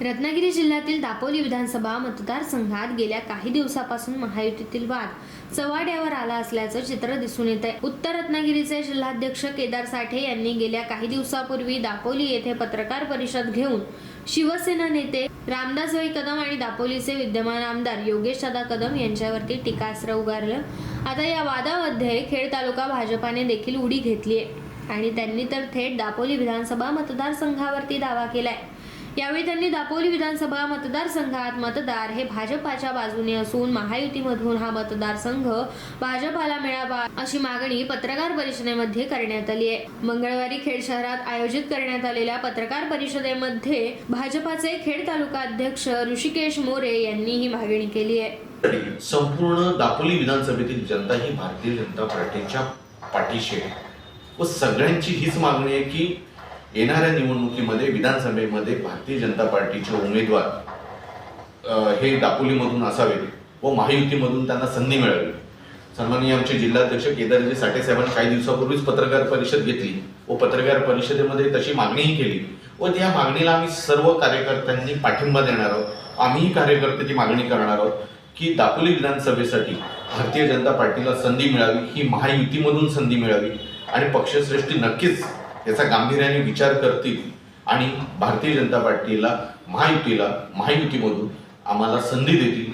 रत्नागिरी जिल्ह्यातील दापोली विधानसभा मतदारसंघात गेल्या काही दिवसापासून महायुतीतील वाद चवाड्यावर आला असल्याचं चित्र दिसून येत आहे उत्तर रत्नागिरीचे जिल्हाध्यक्ष केदार साठे यांनी गेल्या काही दिवसापूर्वी दापोली येथे पत्रकार परिषद घेऊन शिवसेना नेते रामदासभाई कदम आणि दापोलीचे विद्यमान आमदार योगेश दादा कदम यांच्यावरती टीकास्त्र उगारलं. आता या वादामध्ये खेड तालुका भाजपाने देखील उडी घेतली आहे आणि त्यांनी तर थेट दापोली विधानसभा मतदारसंघावरती दावा केलाय. यावेळी त्यांनी दापोली विधानसभा मतदारसंघात मतदार हे भाजपाच्या बाजूने असून महायुतीमधून हा मतदारसंघ भाजपाला मिळावा अशी मागणी पत्रकार परिषदेमध्ये करण्यात आली आहे. मंगळवारी खेड शहरात आयोजित करण्यात आलेल्या पत्रकार परिषदेमध्ये भाजपाचे खेड तालुका अध्यक्ष ऋषिकेश मोरे यांनी ही मागणी केली आहे. संपूर्ण दापोली विधानसभेतील जनता ही भारतीय जनता पार्टीच्या पाठीशी आहे. व सगळ्यांची हीच मागणी आहे की येणाऱ्या निवडणुकीमध्ये विधानसभेमध्ये भारतीय जनता पार्टीचे उमेदवार हे दापोलीमधून असावेत व महायुतीमधून त्यांना संधी मिळावी. सन्माननीय आमचे जिल्हाध्यक्ष केदारजी साठे साहेबांनी काही दिवसापूर्वीच पत्रकार परिषद घेतली व पत्रकार परिषदेमध्ये तशी मागणीही केली व त्या मागणीला आम्ही सर्व कार्यकर्त्यांनी पाठिंबा देणार आहोत. आम्हीही कार्यकर्ते ती मागणी करणार आहोत की दापोली विधानसभेसाठी भारतीय जनता पार्टीला संधी मिळावी ही महायुतीमधून संधी मिळावी आणि पक्षश्रेष्ठी नक्कीच याचा गांभीर्याने विचार करतील आणि भारतीय जनता पार्टीला महायुतीला महायुतीमधून आम्हाला संधी देतील.